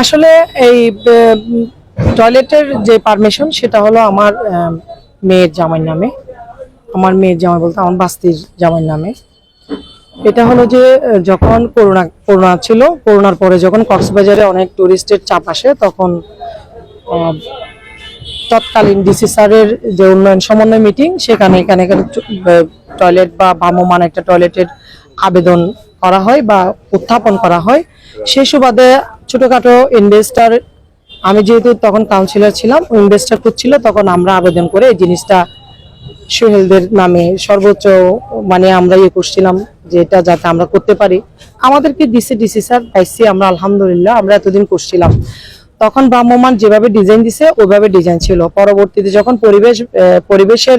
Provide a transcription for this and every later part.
আসলে এই টয়লেটের যে পারমিশন সেটা হলো আমার মেয়ের জামাইয়ের নামে। আমার মেয়ের জামাই বলতে আমার বাস্তির জামাইয়ের নামে। এটা হলো যে যখন করোনা করোনা ছিল, করোনার পরে যখন কক্সবাজারে অনেক টুরিস্টের চাপ আসে, তখন তৎকালীন ডিসি স্যারের যে উন্নয়ন সমন্বয় মিটিং, সেখানে, এখানে এখানে টয়লেট বা ভ্রাম্যমান একটা টয়লেটের আবেদন করা হয় বা উত্থাপন করা হয়। সেই সুবাদে ছোটখাটো ইনভেস্টার আমি যেহেতু তখন কাউন্সিলর ছিলাম ইনভেস্টার করছিল তখন আমরা আবেদন করে এই জিনিসটা সোহেলদের নামে সর্বোচ্চ মানে আমরা ইয়ে করছিলাম যে এটা যাতে আমরা করতে পারি। আমাদেরকে দিছে ডিসি স্যার পাইছি আমরা, আলহামদুলিল্লাহ, আমরা এতদিন করছিলাম। তখন ভ্রাম্যমান যেভাবে ডিজাইন দিছে, ওইভাবে ডিজাইন ছিল। পরবর্তীতে যখন পরিবেশ পরিবেশের,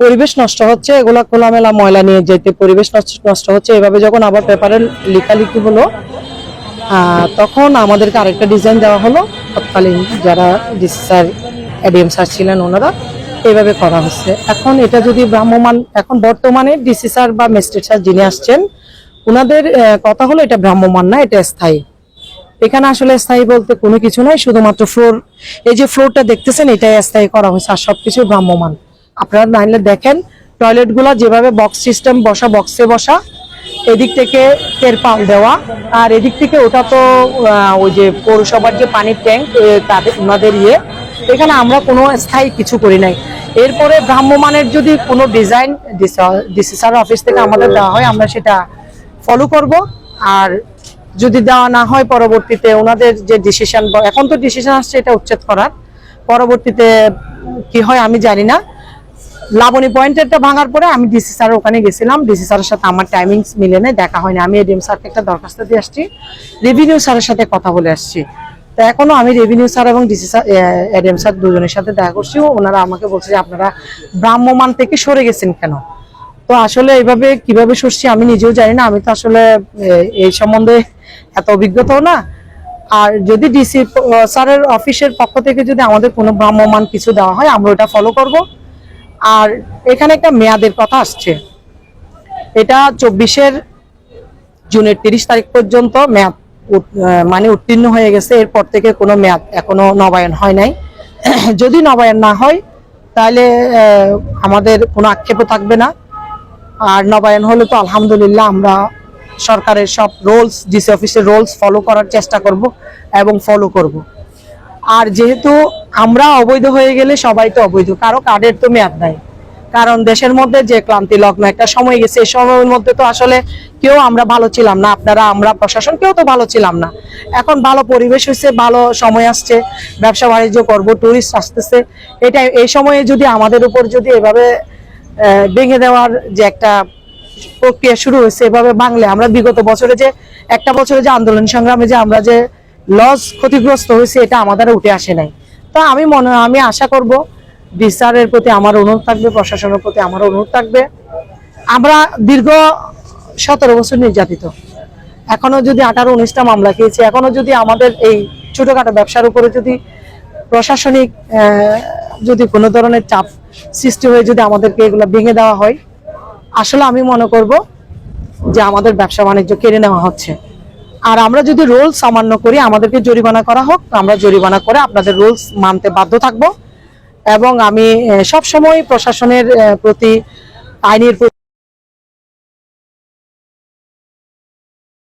পরিবেশ নষ্ট হচ্ছে, এগুলা খোলামেলা ময়লা নিয়ে যেতে, পরিবেশ নষ্ট- হচ্ছে, এভাবে যখন আবার পেপারে লেখালেখি হলো তখন আমাদেরকে আরেকটা ডিজাইন দেওয়া হলো। তৎকালীন যারা ডিসি স্যার এডিএম স্যার ছিলেন ওনারা, এইভাবে করা হচ্ছে। এখন এটা যদি ভ্রাম্যমান এখন বর্তমানে ডিসি স্যার বা ম্যাজিস্ট্রেট স্যার যিনি আসছেন ওনাদের কথা হলো এটা ভ্রাম্যমান না, এটা স্থায়ী। এখানে আসলে স্থায়ী বলতে কোনো কিছু নাই, শুধুমাত্র ফ্লোর এই যে ফ্লোরটা দেখতেছেন, এটাই স্থায়ী করা হয়েছে, আর সবকিছু ভ্রাম্যমান আপনারা নাইলে দেখেন টয়লেটগুলা যেভাবে বক্স সিস্টেম বসা বক্সে বসা এদিক থেকে তেরপাল দেওয়া, আর এদিক থেকে ওটা তো ওই যে পৌরসভার যে পানির ট্যাঙ্ক তাদের, ওনাদের ইয়ে। এখানে আমরা কোনো স্থায়ী কিছু করি নাই। এরপরে ভ্রাম্যমানের যদি কোনো ডিজাইন ডিসি স্যার অফিস থেকে আমাদের দেওয়া হয়, আমরা সেটা ফলো করব। আর যদি দেওয়া না হয় পরবর্তীতে ওনাদের যে ডিসিশন এখন তো ডিসিশন আসছে এটা উচ্ছেদ করার। পরবর্তীতে কি হয় আমি জানি না। লাবণী পয়েন্টেরটা ভাঙার পরে আমি ডিসি স্যার ওখানে গেছিলাম। ডিসি স্যারের সাথে আমার টাইমিংস মিলে নেই, দেখা হয়নি। আমি এডিএম স্যারকে একটা দরখাস্ত দিয়ে আসছি। রেভিনিউ স্যারের সাথে কথা বলে আসছি। তো এখনও আমি রেভিনিউ স্যার এবং ডিসি স্যার এডিএম স্যার দুজনের সাথে দেখা করছি। ওনারা আমাকে বলছে যে, আপনারা ভ্রাম্যমান থেকে সরে গেছেন কেন? তো আসলে এইভাবে কীভাবে সরছি আমি নিজেও জানি না। আমি তো আসলে এই সম্বন্ধে এত অভিজ্ঞতাও না। আর যদি ডিসি স্যারের অফিসের পক্ষ থেকে যদি আমাদের কোনো ভ্রাম্যমান কিছু দেওয়া হয়, আমরা ওটা ফলো করব। আর এখানে একটা মেয়াদের কথা আসছে। এটা চব্বিশের জুনের তিরিশ তারিখ পর্যন্ত মেয়াদ মানে উত্তীর্ণ হয়ে গেছে। এরপর থেকে কোনো মেয়াদ এখনও নবায়ন হয় নাই। যদি নবায়ন না হয়, তাহলে আমাদের কোনো আক্ষেপও থাকবে না। আর নবায়ন হলে তো আলহামদুলিল্লাহ আমরা সরকারের সব রোলস, ডিসি অফিসের রোলস ফলো করার চেষ্টা করব এবং ফলো করব। আর যেহেতু আমরা অবৈধ হয়ে গেলে সবাই তো অবৈধ, কারও কার্ডের তো মেয়াদ নাই। কারণ দেশের মধ্যে যে ক্লান্তি লগ্ন, একটা সময় গেছে, এই সময়ের মধ্যে তো আসলে কেউ আমরা ভালো ছিলাম না, আপনারা, আমরা প্রশাসন, কেউ তো ভালো ছিলাম না। এখন ভালো পরিবেশ হয়েছে ভালো সময় আসছে, ব্যবসা বাণিজ্য করব টুরিস্ট আসতেছে। এটা, এই সময়ে যদি আমাদের উপর যদি এভাবে ভেঙে দেওয়ার যে একটা প্রক্রিয়া শুরু হয়েছে, এভাবে বাংলে আমরা বিগত বছরে যে, একটা বছরে যে আন্দোলন সংগ্রামে যে আমরা যে লস ক্ষতিগ্রস্ত হয়েছে, এটা আমাদের উঠে আসে নাই। তো আমি মনে, আমি আশা করব বিচারের প্রতি আমার অনুরোধ থাকবে, প্রশাসনের প্রতি আমার অনুরোধ থাকবে। আমরা দীর্ঘ সতেরো বছর নির্যাতিত। এখনও যদি আঠারো, উনিশটা মামলা খেয়েছি, এখনও যদি আমাদের এই ছোটোখাটো ব্যবসার উপরে যদি প্রশাসনিক যদি কোনো ধরনের চাপ সৃষ্টি হয়ে, যদি আমাদেরকে এগুলো ভেঙে দেওয়া হয়, আসলে আমি মনে করব যে আমাদের ব্যবসা বাণিজ্য কেড়ে নেওয়া হচ্ছে। আর আমরা যদি রুলস সামান্য করি, আমাদেরকে জরিমানা করা হোক আমরা জরিমানা করে আপনাদের রুলস মানতে বাধ্য থাকব। এবং আমি সব সময় প্রশাসনের প্রতি আইনের